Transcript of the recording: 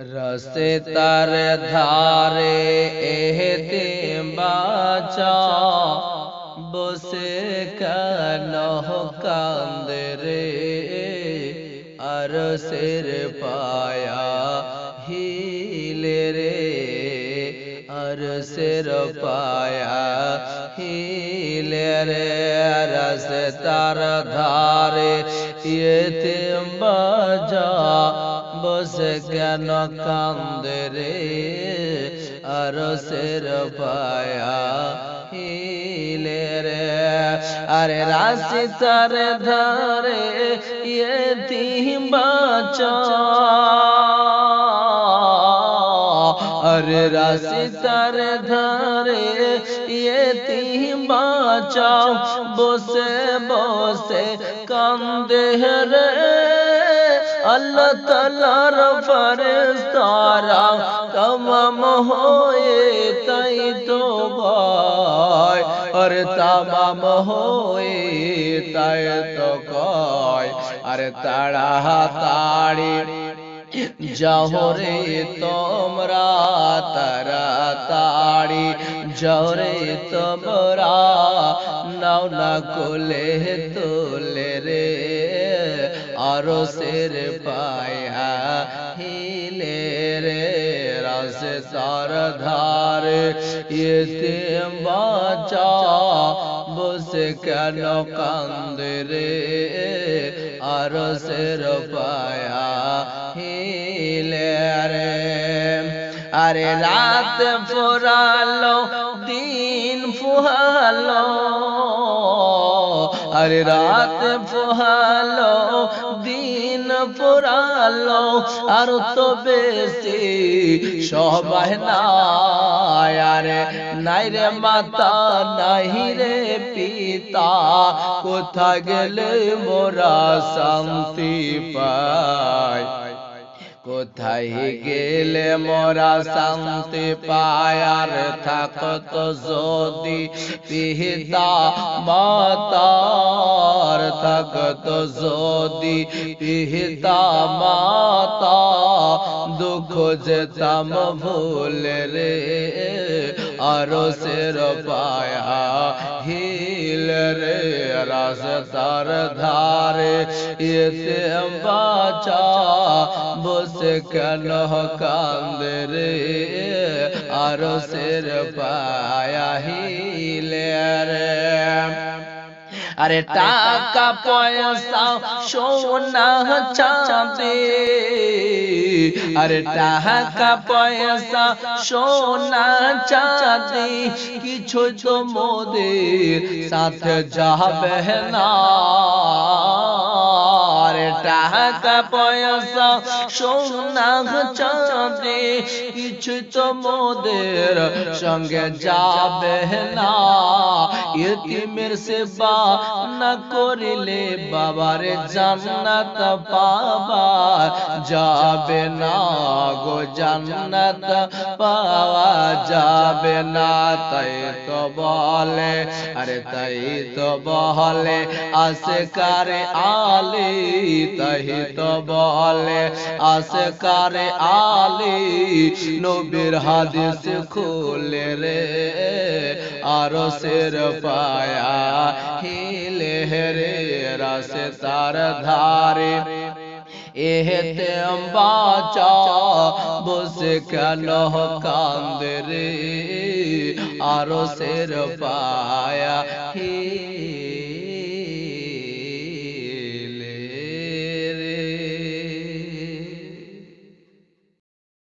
रसे तर धारे एहते बाचा। बुसे कलह कंदरे, अर सिर पाया हीले रे। अर सिर पाया हीले रे, रस तर धारे, ये बजा। বাজা বসে কেন কান্দে রে আর সের পায়া হিলে রে আরে রাশি তার ধারে ইয়েতি বাচা আরে রাশি তার ধারে ইয়েতি বাঁচাও বসে বসে কান্দে রে আল্লাহ তালার ফেরেশতারা তমাম হয়ে তাই তো গায় আরে তামাম হয়ে তাই তো কয়। আরে তাড়া তাড়ি জহরে তোমরা তারা তাড়ি জহরে তোমরা নাও না কোলে তোলে রে আরো সের পায়া হিলে রে রস তার ধারে ইতে বাচা বসে কেন কান্দে রে আর সের পায়া হিলে রে আরে রাত ফুরালো দিন ফুহালো আরে রাত পোহালো, দিন পোড়ালো, আর তো বেশি সবাই নাই। আরে নাই রে মাতা, নাই রে পিতা, কোথা গেলে মোরা শান্তি পায় কোথায় গেলে মোরা শান্তি পায়ার থাকত যদি পিতা মাতার। থাকত যদি পিতা মাতা দুঃখ যেতাম ভুলে রে। आरो सिर पाया हिल रे रस तर धारे, इसे बाचा, बुस कनह कांदे रे आरो सिर पाया हिल रे। আরে টাকা পয়সা সোনা চাঁদে। আরে টাকা পয়সা সোনা চাঁদে। কিছু তো মোদের সাথে যাবে না। আরে টাকা পয়সা সোনা চাঁদে। কিছু তো মোদের সঙ্গে যাবে না। ইতিমের সেবা না করিলে বাবার জান্নাত পাবা যাবে না গো জান্নাত পাওয়া, যাবে না, তাই তো বলে, আরে তাই তো বলে আসে কারে আলি তাই তো বলে আসে কারে আলি নবীর হাদিস খুলে রে। আরো সের পায়া হিলে রে রাসে তার ধারে এহেতে বাচা বসে কেন কান্দে রে আরো সের পায়া হিলে